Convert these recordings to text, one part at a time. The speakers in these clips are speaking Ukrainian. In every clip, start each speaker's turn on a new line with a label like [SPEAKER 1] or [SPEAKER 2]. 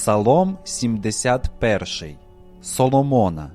[SPEAKER 1] Псалом 71 Соломона.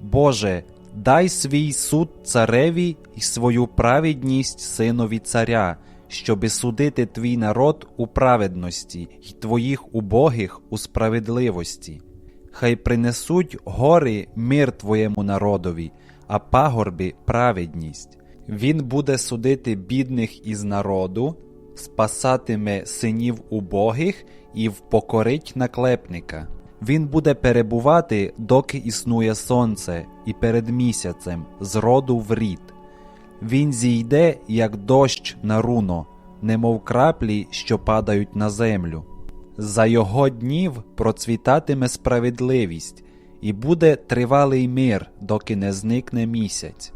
[SPEAKER 1] Боже, дай свій суд цареві і свою праведність синові царя, щоби судити твій народ у праведності й твоїх убогих у справедливості. Хай принесуть гори мир твоєму народові, а пагорби праведність. Він буде судити бідних із народу, спасатиме синів убогих і впокорить наклепника. Він буде перебувати, доки існує сонце, і перед місяцем, з роду в рід. Він зійде, як дощ на руно, немов краплі, що падають на землю. За його днів процвітатиме справедливість, і буде тривалий мир, доки не зникне місяць.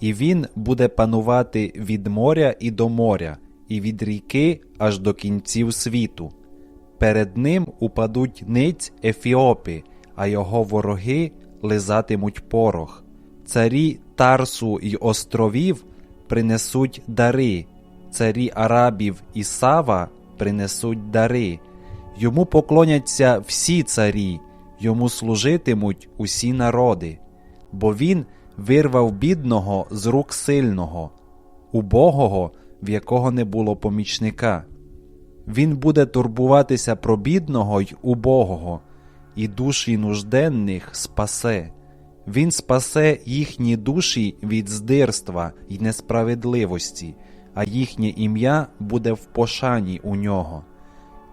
[SPEAKER 1] І він буде панувати від моря і до моря, і від ріки аж до кінців світу. Перед ним упадуть ниць Ефіопи, а його вороги лизатимуть порох. Царі Тарсу й островів принесуть дари, царі Арабів і Сава принесуть дари. Йому поклоняться всі царі, йому служитимуть усі народи, бо він вирвав бідного з рук сильного, убогого, в якого не було помічника. Він буде турбуватися про бідного й убогого, і душі нужденних спасе. Він спасе їхні душі від здирства й несправедливості, а їхнє ім'я буде в пошані у нього,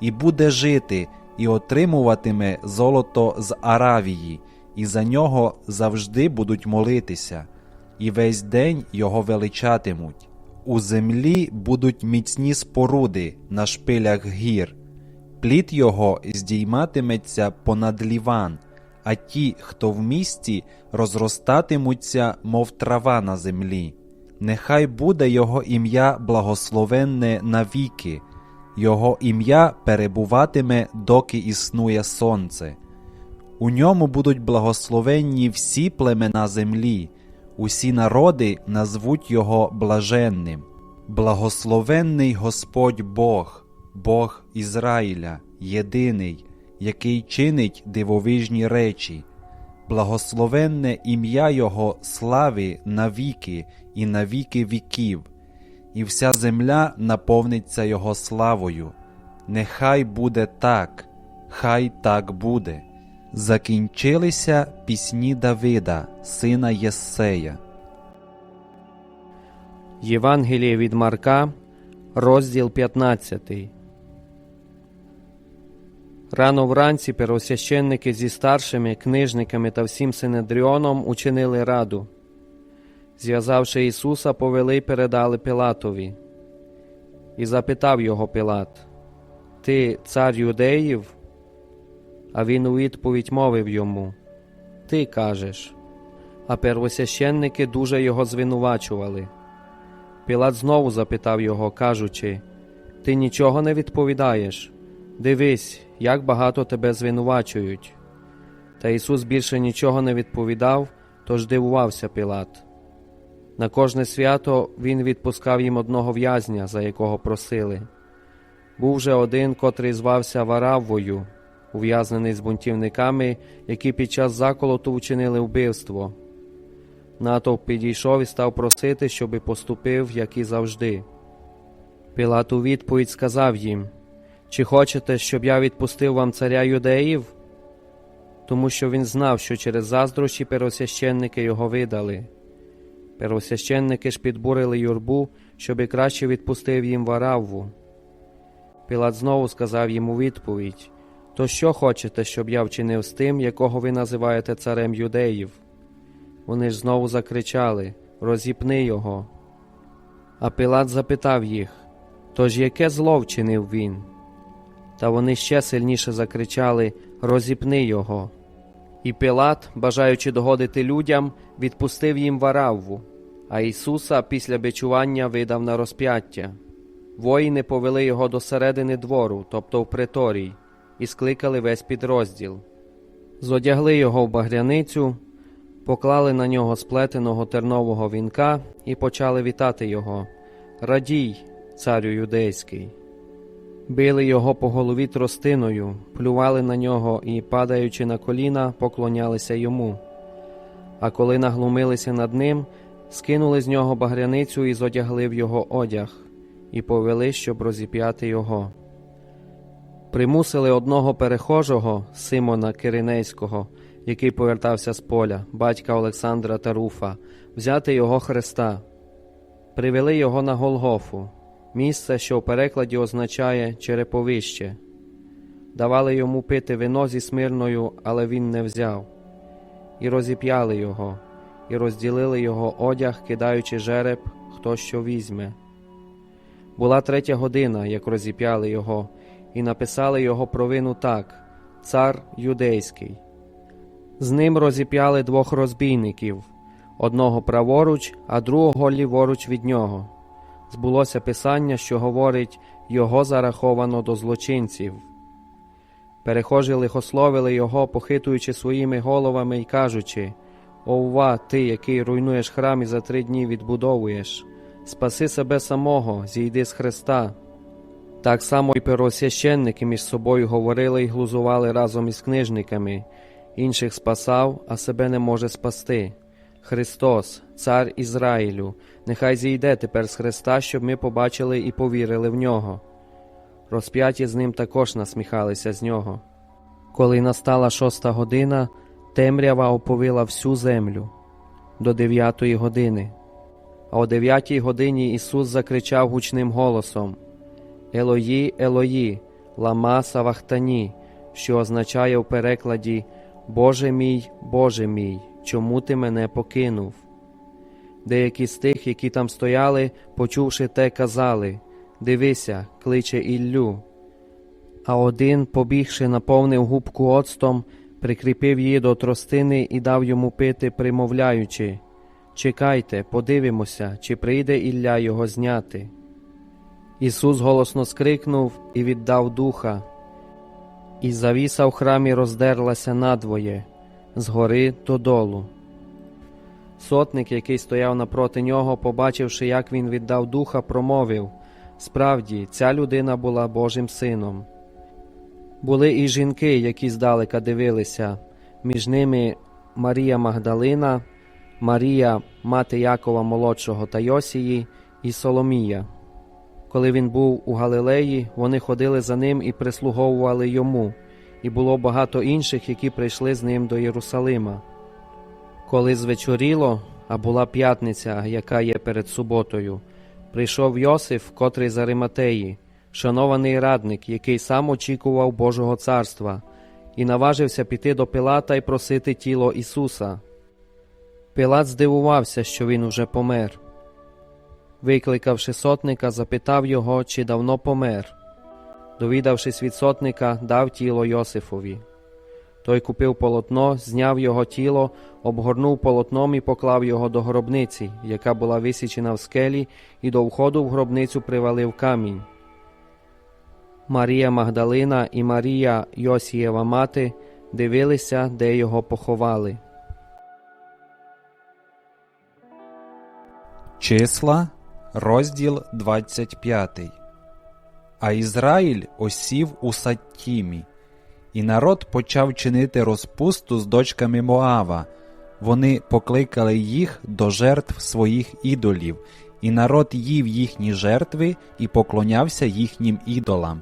[SPEAKER 1] і буде жити, і отримуватиме золото з Аравії, і за нього завжди будуть молитися, і весь день його величатимуть. У землі будуть міцні споруди на шпилях гір, плід його здійматиметься понад ліван, а ті, хто в місті, розростатимуться, мов трава на землі. Нехай буде його ім'я благословенне навіки, його ім'я перебуватиме, доки існує сонце. У ньому будуть благословенні всі племена землі усі народи назвуть його блаженним. Благословенний Господь Бог, Бог Ізраїля, єдиний, який чинить дивовижні речі, благословенне ім'я Його слави навіки і навіки віків, і вся земля наповниться Його славою. Нехай буде так, хай так буде. Закінчилися пісні Давида, сина Єссея.
[SPEAKER 2] Євангеліє від Марка, розділ 15. Рано вранці первосвященники зі старшими книжниками та всім синедріоном учинили раду. Зв'язавши Ісуса, повели й передали Пилатові. І запитав його Пилат: Ти цар юдеїв? А він у відповідь мовив йому Ти кажеш. А первосвященники дуже його звинувачували. Пілат знову запитав його, кажучи Ти нічого не відповідаєш. Дивись, як багато тебе звинувачують. Та Ісус більше нічого не відповідав, тож дивувався Пілат. На кожне свято Він відпускав їм одного в'язня, за якого просили. Був же один, котрий звався Вараввою, ув'язнений з бунтівниками, які під час заколоту вчинили вбивство. Натовп підійшов і став просити, щоби поступив, як і завжди. Пілат у відповідь сказав їм Чи хочете, щоб я відпустив вам царя юдеїв? Тому що він знав, що через заздрощі первосвященники його видали. Первосвященники ж підбурили юрбу, щоби краще відпустив їм варавву. Пілат знову сказав йому відповідь То що хочете, щоб я вчинив з тим, якого ви називаєте царем юдеїв? Вони ж знову закричали Розіпни його. А Пилат запитав їх Тож яке зло вчинив він? Та вони ще сильніше закричали Розіпни його. І Пилат, бажаючи догодити людям, відпустив їм варавву, а Ісуса після бичування видав на розп'яття. Воїни повели його до середини двору, тобто в приторій, і скликали весь підрозділ. Зодягли його в багряницю, поклали на нього сплетеного тернового вінка і почали вітати його Радій, царю юдейський. Били його по голові тростиною, плювали на нього і, падаючи на коліна, поклонялися йому. А коли наглумилися над ним, скинули з нього багряницю і зодягли в його одяг, і повели, щоб розіп'яти його. Примусили одного перехожого, Симона Киринейського, який повертався з поля, батька Олександра та Руфа, взяти його хреста. Привели його на Голгофу, місце, що в перекладі означає череповище. Давали йому пити вино зі смирною, але він не взяв. І розіп'яли його, і розділили його одяг, кидаючи жереб, хто що візьме. Була третя година, як розіп'яли його, і написали його провину так Цар юдейський. З ним розіп'яли двох розбійників одного праворуч, а другого ліворуч від нього. Збулося писання, що говорить його зараховано до злочинців. Перехожі лихословили його, похитуючи своїми головами й кажучи Ова, ти, який руйнуєш храм і за три дні відбудовуєш, спаси себе самого, зійди з Христа. Так само й первосвященники між собою говорили й глузували разом із книжниками, інших спасав, а себе не може спасти. Христос, Цар Ізраїлю, нехай зійде тепер з Христа, щоб ми побачили і повірили в нього. Розп'яті з ним також насміхалися з нього. Коли настала шоста година, темрява оповила всю землю до дев'ятої години. А о дев'ятій годині Ісус закричав гучним голосом Елої, Елої, лама Савахтані, що означає в перекладі Боже мій, Боже мій, чому ти мене покинув? Деякі з тих, які там стояли, почувши те, казали Дивися, кличе Іллю. А один, побігши, наповнив губку оцтом, прикріпив її до тростини і дав йому пити, примовляючи Чекайте, подивимося, чи прийде Ілля його зняти. Ісус голосно скрикнув і віддав духа, і завіса в храмі роздерлася надвоє, згори додолу. Сотник, який стояв напроти нього, побачивши, як він віддав духа, промовив Справді, ця людина була Божим сином. Були і жінки, які здалека дивилися, між ними Марія Магдалина, Марія, мати Якова молодшого та Йосії, і Соломія. Коли він був у Галилеї, вони ходили за ним і прислуговували йому, і було багато інших, які прийшли з ним до Єрусалима. Коли звечоріло, а була п'ятниця, яка є перед суботою, прийшов Йосиф, котрий з Ариматеї, шанований радник, який сам очікував Божого царства, і наважився піти до Пилата і просити тіло Ісуса. Пилат здивувався, що він уже помер. Викликавши сотника, запитав його, чи давно помер. Довідавшись від сотника, дав тіло Йосифові. Той купив полотно, зняв його тіло, обгорнув полотном і поклав його до гробниці, яка була висічена в скелі, і до входу в гробницю привалив камінь. Марія Магдалина і Марія Йосієва мати дивилися, де його поховали.
[SPEAKER 1] Числа, розділ 25. А Ізраїль осів у Саттімі, і народ почав чинити розпусту з дочками Моава. Вони покликали їх до жертв своїх ідолів, і народ їв їхні жертви і поклонявся їхнім ідолам.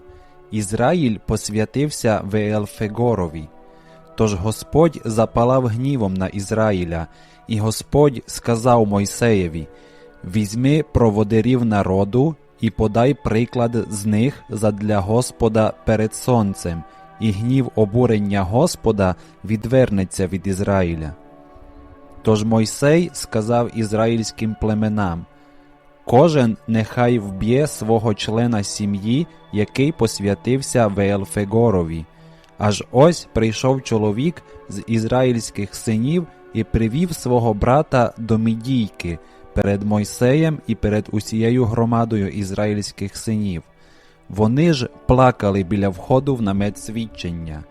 [SPEAKER 1] Ізраїль посвятився Веелфегорові. Тож Господь запалав гнівом на Ізраїля, і Господь сказав Мойсеєві: Візьми проводирів народу і подай приклад з них задля Господа перед сонцем, і гнів обурення Господа відвернеться від Ізраїля. Тож Мойсей сказав ізраїльським племенам: Кожен нехай вб'є свого члена сім'ї, який посвятився Веелфегорові. Аж ось прийшов чоловік з ізраїльських синів і привів свого брата до Мідійки перед Мойсеєм і перед усією громадою ізраїльських синів. Вони ж плакали біля входу в намет свідчення.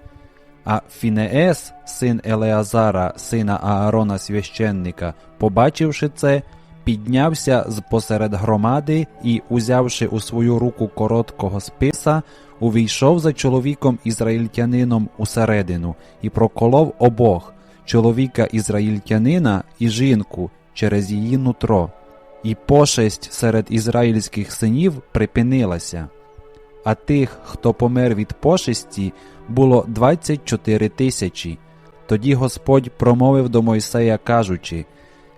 [SPEAKER 1] А Фінеес, син Елеазара, сина Аарона священника, побачивши це, піднявся з посеред громади і, узявши у свою руку короткого списа, увійшов за чоловіком ізраїльтянином усередину і проколов обох чоловіка ізраїльтянина і жінку через її нутро. І пошесть серед ізраїльських синів припинилася. А тих, хто помер від пошесті, було 24 тисячі. Тоді Господь промовив до Мойсея, кажучи: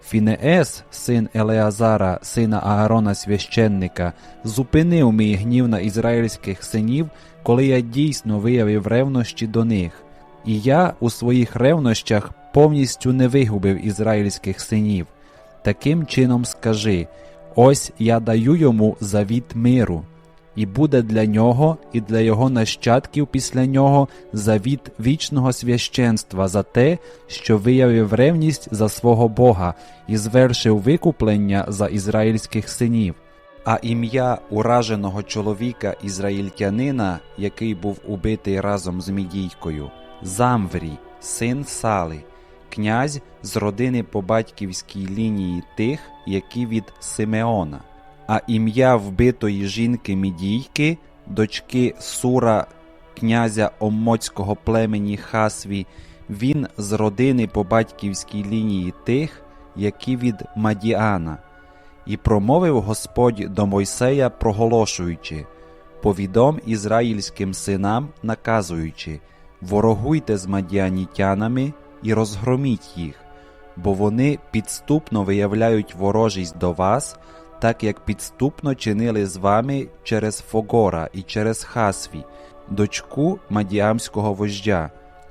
[SPEAKER 1] Фінеес, син Елеазара, сина Аарона священника, зупинив мій гнів на ізраїльських синів, коли я дійсно виявив ревнощі до них. І я у своїх ревнощах повністю не вигубив ізраїльських синів. Таким чином скажи: ось я даю йому завіт миру, і буде для нього і для його нащадків після нього завіт вічного священства за те, що виявив ревність за свого Бога і звершив викуплення за ізраїльських синів. А ім'я ураженого чоловіка ізраїльтянина, який був убитий разом з Мідійкою, Замврій, син Сали, князь з родини по батьківській лінії тих, які від Симеона, а ім'я вбитої жінки Мідійки, дочки Сура, князя Омоцького племені Хасві, він з родини по батьківській лінії тих, які від Мадіана. І промовив Господь до Мойсея, проголошуючи повідом ізраїльським синам, наказуючи ворогуйте з мадіанітянами і розгроміть їх, бо вони підступно виявляють ворожість до вас, так як підступно чинили з вами через Фогора і через Хасві, дочку мадіамського вождя,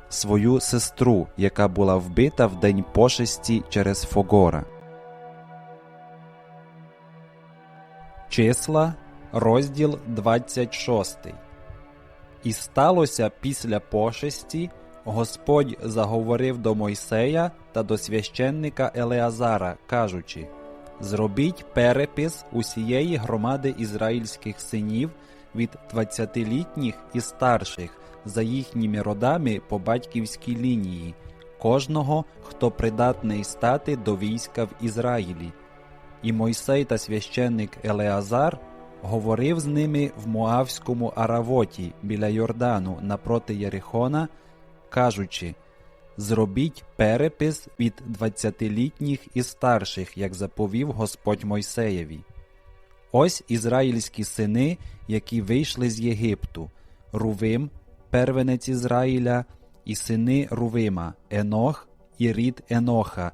[SPEAKER 1] свою сестру, яка була вбита в день пошесті через Фогора. Числа, розділ 26. І сталося після пошесті, Господь заговорив до Мойсея та до священника Елеазара, кажучи: Зробіть перепис усієї громади ізраїльських синів від двадцятилітніх і старших за їхніми родами по батьківській лінії, кожного, хто придатний стати до війська в Ізраїлі. І Мойсей та священник Елеазар говорив з ними в Моавському Аравоті біля Йордану напроти Єрихона, кажучи: Зробіть перепис від двадцятилітніх і старших, як заповів Господь Мойсеєві. Ось ізраїльські сини, які вийшли з Єгипту, Рувим, первенець Ізраїля, і сини Рувима, Енох і рід Еноха,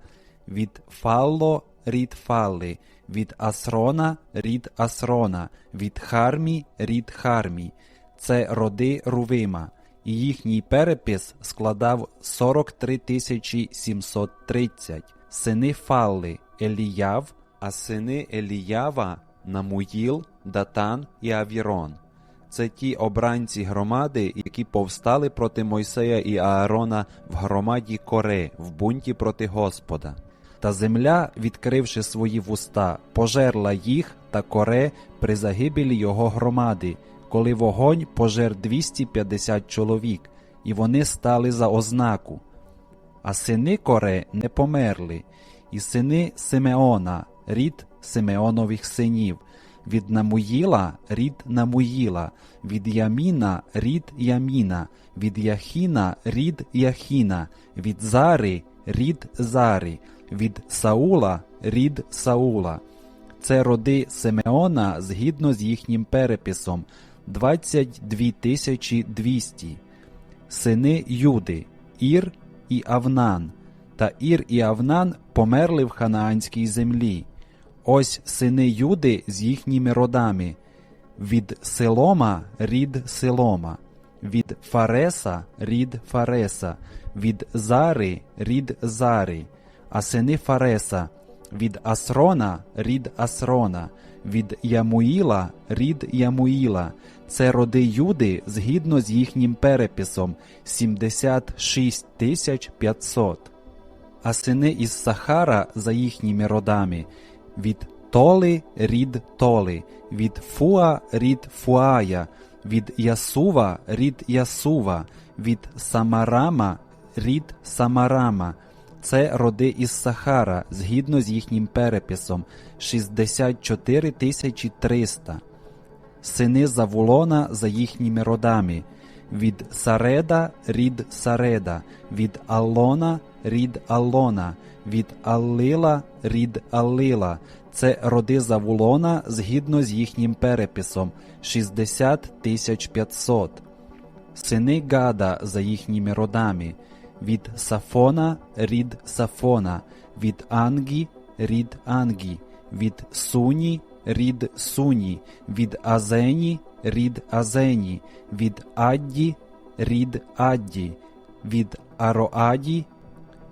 [SPEAKER 1] від Фалло рід Фалли, від Асрона рід Асрона, від Хармі рід Хармі. Це роди Рувима, і їхній перепис складав 43 тисячі 730. Сини Фалли Еліяв, а сини Еліява Намуїл, Датан і Авірон. Це ті обранці громади, які повстали проти Мойсея і Аарона в громаді Коре в бунті проти Господа. Та земля, відкривши свої вуста, пожерла їх та коре при загибелі його громади, коли вогонь пожер 250 чоловік, і вони стали за ознаку. А сини коре не померли, і сини Симеона, рід Симеонових синів, від Намуїла рід Намуїла, від Яміна рід Яміна, від Яхіна рід Яхіна, від Зари рід Зари, від Саула рід Саула. Це роди Симеона згідно з їхнім переписом 22 тисячі 200. Сини Юди, Ір і Авнан. Та Ір і Авнан померли в ханаанській землі. Ось сини Юди з їхніми родами. Від Силома рід Силома, від Фареса рід Фареса, від Зари рід Зари, а сини Фареса, від Асрона рід Асрона, від Ямуїла рід Ямуїла. Це роди Юди згідно з їхнім переписом 76 тисяч 500. А сини із Сахара за їхніми родами від Толи рід Толи, від Фуа рід Фуая, від Ясува рід Ясува, від Самарама рід Самарама. Це роди із Сахара, згідно з їхнім переписом 64 тисячі 300. Сини Завулона за їхніми родами. Від Сареда рід Сареда, від Аллона рід Аллона, від Аллила рід Аллила. Це роди Завулона згідно з їхнім переписом 60 500. Сини Гада за їхніми родами. Від Сафона рід Сафона, від Ангі рід Ангі, від Суні рід Суні, від Азені рід Азені, від Адді рід Адді, від Ароаді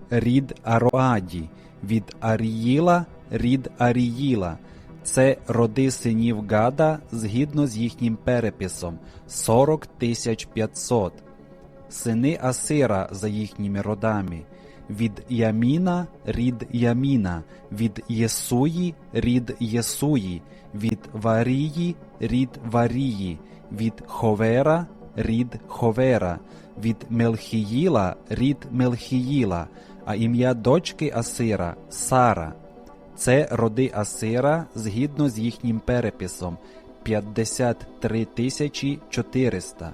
[SPEAKER 1] рід Ароаді, від Аріїла рід Аріїла. Це роди синів Гада згідно з їхнім переписом 40 тисяч 500. Сини Асира за їхніми родами. Від Яміна рід Яміна, від Єсуї рід Єсуї, від Варії рід Варії, від Ховера рід Ховера, від Мелхіїла рід Мелхіїла, а ім'я дочки Асира Сара. Це роди Асира згідно з їхнім переписом 53 тисячі 400.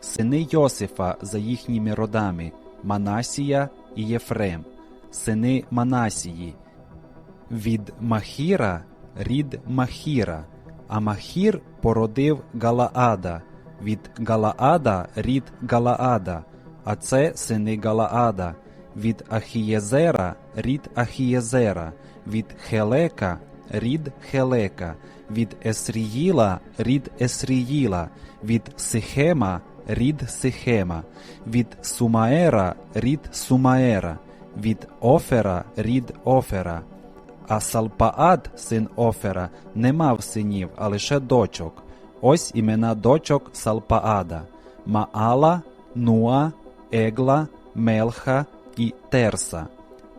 [SPEAKER 1] Сини Йосифа за їхніми родами Манасія і Єфрем, сини Манасії, від Махіра рід Махіра, а Махір породив Галаада, від Галаада рід Галаада, а це сини Галаада, від Ахієзера рід Ахієзера, від Хелека рід Хелека, від Есріїла рід Есріїла, від Сихема рід Сихема, від Сумаера рід Сумаера, від Офера рід Офера. А Салпаад, син Офера, не мав синів, а лише дочок. Ось імена дочок Салпаада Маала, Нуа, Егла, Мелха і Терса.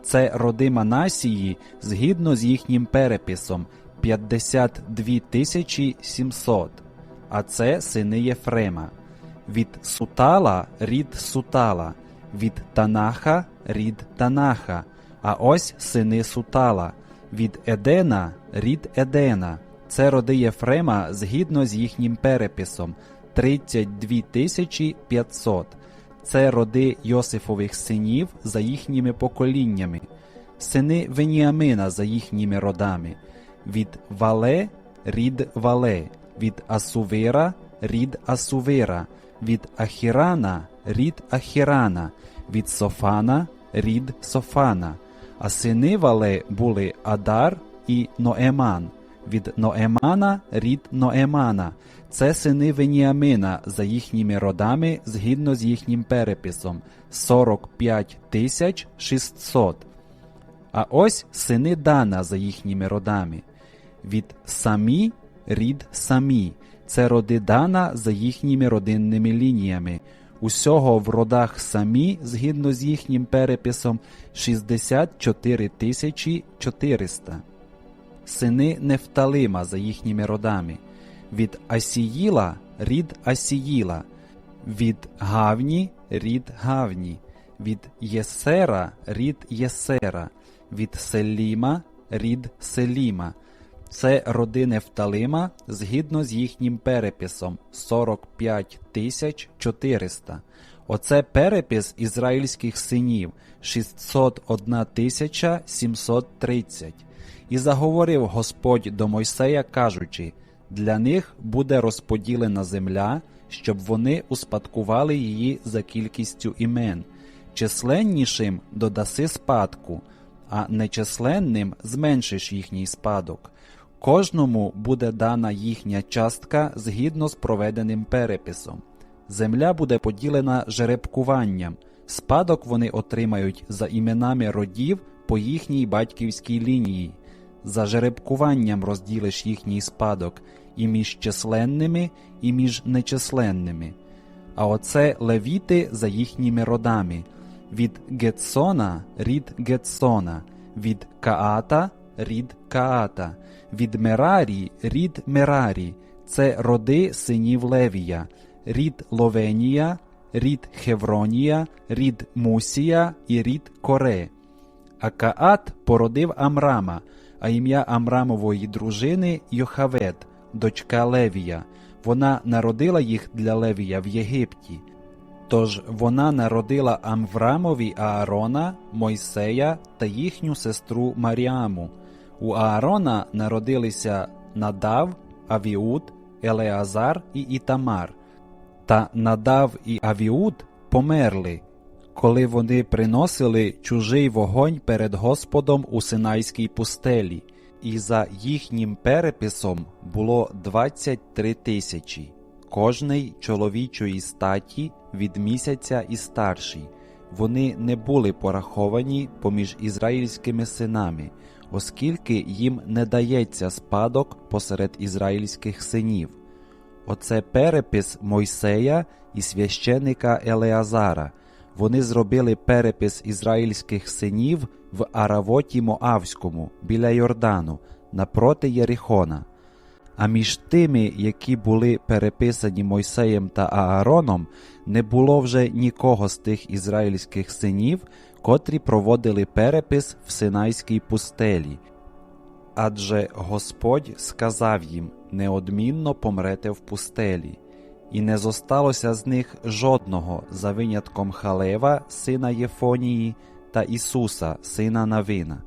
[SPEAKER 1] Це роди Манасії згідно з їхнім переписом 52 тисячі 700. А це сини Єфрема. Від Сутала рід Сутала, від Танаха рід Танаха. А ось сини Сутала, від Едена рід Едена. Це роди Єфрема згідно з їхнім переписом 32 тисячі 500. Це роди Йосифових синів за їхніми поколіннями, сини Веніамина за їхніми родами, від Вале рід Вале, від Асувира рід Асувира, від Ахірана рід Ахірана, від Софана рід Софана. А сини Вале були Адар і Ноеман. Від Ноемана рід Ноемана. Це сини Веніамина за їхніми родами згідно з їхнім переписом 45 тисяч 600. А ось сини Дана за їхніми родами. Від Самі рід Самі. Це роди Дана за їхніми родинними лініями. Усього в родах самі, згідно з їхнім переписом, 64 тисячі 400. Сини Нефталима за їхніми родами. Від Асіїла рід Асіїла, від Гавні рід Гавні, від Єсера рід Єсера, від Селіма рід Селіма. Це роди Нефталима згідно з їхнім переписом 45 тисяч 400. Оце перепис ізраїльських синів 601 тисяча 730. І заговорив Господь до Мойсея, кажучи: для них буде розподілена земля, щоб вони успадкували її за кількістю імен. Численнішим додаси спадку, а нечисленним зменшиш їхній спадок. Кожному буде дана їхня частка згідно з проведеним переписом. Земля буде поділена жеребкуванням, спадок вони отримають за іменами родів по їхній батьківській лінії. За жеребкуванням розділиш їхній спадок і між численними, і між нечисленними. А оце левіти за їхніми родами від Гетсона рід Гетсона, від Каата рід Каата, від Мерарі рід Мерарі, це роди синів Левія, рід Ловенія, рід Хевронія, рід Мусія і рід Коре. А Каат породив Амрама, а ім'я Амрамової дружини Йохавед, дочка Левія. Вона народила їх для Левія в Єгипті. Тож вона народила Амврамові Аарона, Мойсея та їхню сестру Маріаму. У Аарона народилися Надав, Авіуд, Елеазар і Ітамар. Та Надав і Авіуд померли, коли вони приносили чужий вогонь перед Господом у Синайській пустелі, і за їхнім переписом було 23 тисячі, кожний чоловічої статі від місяця і старший. Вони не були пораховані поміж ізраїльськими синами, оскільки їм не дається спадок посеред ізраїльських синів. Оце перепис Мойсея і священика Елеазара. Вони зробили перепис ізраїльських синів в Аравоті Моавському біля Йордану напроти Єрихона. А між тими, які були переписані Мойсеєм та Аароном, не було вже нікого з тих ізраїльських синів, котрі проводили перепис в Синайській пустелі. Адже Господь сказав їм неодмінно помрете в пустелі, і не зосталося з них жодного за винятком Халева, сина Єфонії, та Ісуса, сина Навина.